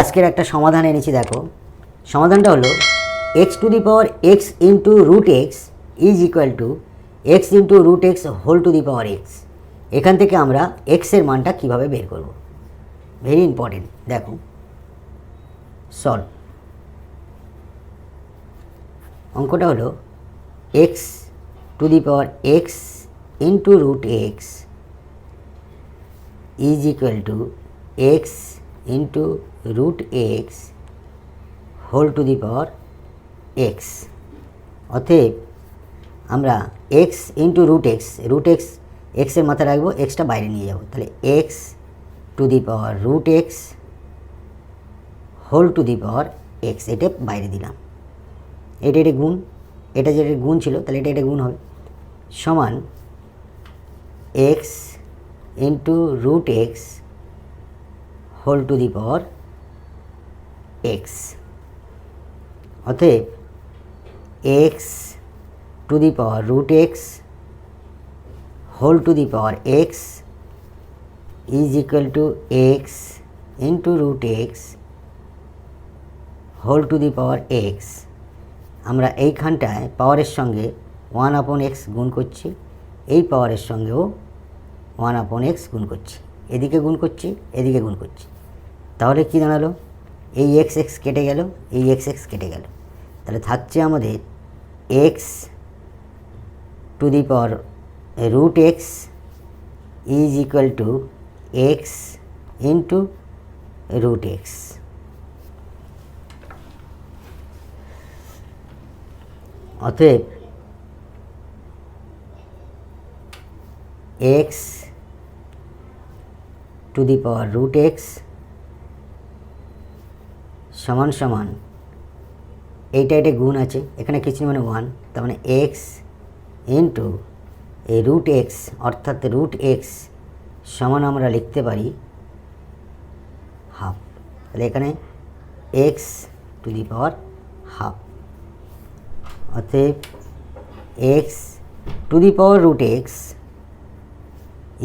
আজকের একটা সমাধান এনেছি, দেখো। সমাধানটা হলো x to the power x into root x is equal to x into root x whole to the power x এখান থেকে আমরা এক্সের মানটা কীভাবে বের করব? ভেরি ইম্পর্টেন্ট দেখো। সলভ অঙ্কটা হলো x to the power x into root x is equal to x into root x whole to the power x অতএব আমরা x into root x root x এক্সের মাথায় রাখব এক্সটা বাইরে নিয়ে যাব। তাহলে x to the power root x whole to the power x এটা বাইরে দিলাম। এটা এটা গুণ, এটা যেটা গুণ ছিল, তাহলে এটা এটা গুণ হবে। সমান x into root x whole to the power x অতএব x to the power root x whole to the power x is equal to x into root x whole to the power x আমরা এইখানটায় পাওয়ারের সঙ্গে one upon x গুণ করছি, এই পাওয়ারের সঙ্গেও ওয়ান আপন এক্স গুণ করছি। এদিকে গুণ করছি, এদিকে গুণ করছি। তাহলে কি দাঁড়াল? এই এক্স এক্স কেটে গেল, এই এক্স এক্স কেটে গেল। তাহলে থাকছে আমাদের x to the power root x is equal to x into root x অতএব x to the power root x সমান সমান এইটা এটা গুণ আছে। এখানে কিছু মানে ওয়ান তার মানে এক্স ইন্টু এই রুট এক্স অর্থাৎ রুট এক্স সমান আমরা লিখতে পারি হাফ তাহলে এখানে x to the power half অতএব x to the power root x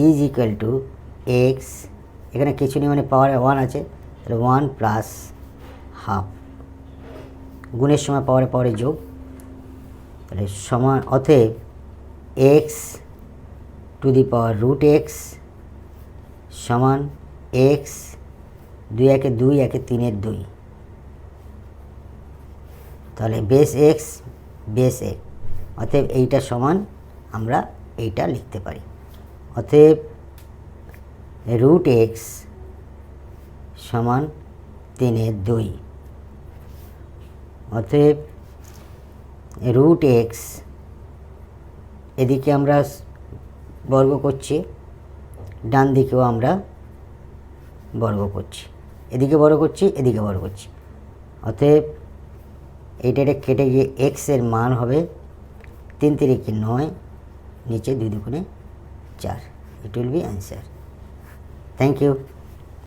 is equal to x এখানে কিছু নেই মানে পাওয়ার ওয়ান আছে, তাহলে ওয়ান প্লাস হাফ। গুণের সময় পাওয়ারে পাওয়ারে যোগ। তাহলে সমান, অতএব x to the power root x সমান এক্স দুই একে দুই একে তিনের দুই। তাহলে বেস এক্স বেস এক। অতএব এইটা সমান আমরা এইটা লিখতে পারি। অতএব রুট এক্স সমান তিনের দুই। অতএব রুট এক্স এদিকে আমরা বর্গ করছি, ডান দিকেও আমরা বর্গ করছি। এদিকে বড় করছি, এদিকে বড় করছি। অতএব এইটা এটা কেটে গিয়ে এক্সের মান হবে তিন তিরিকে নয়, নিচে দুই দুগুণে চার। It will be answer thank you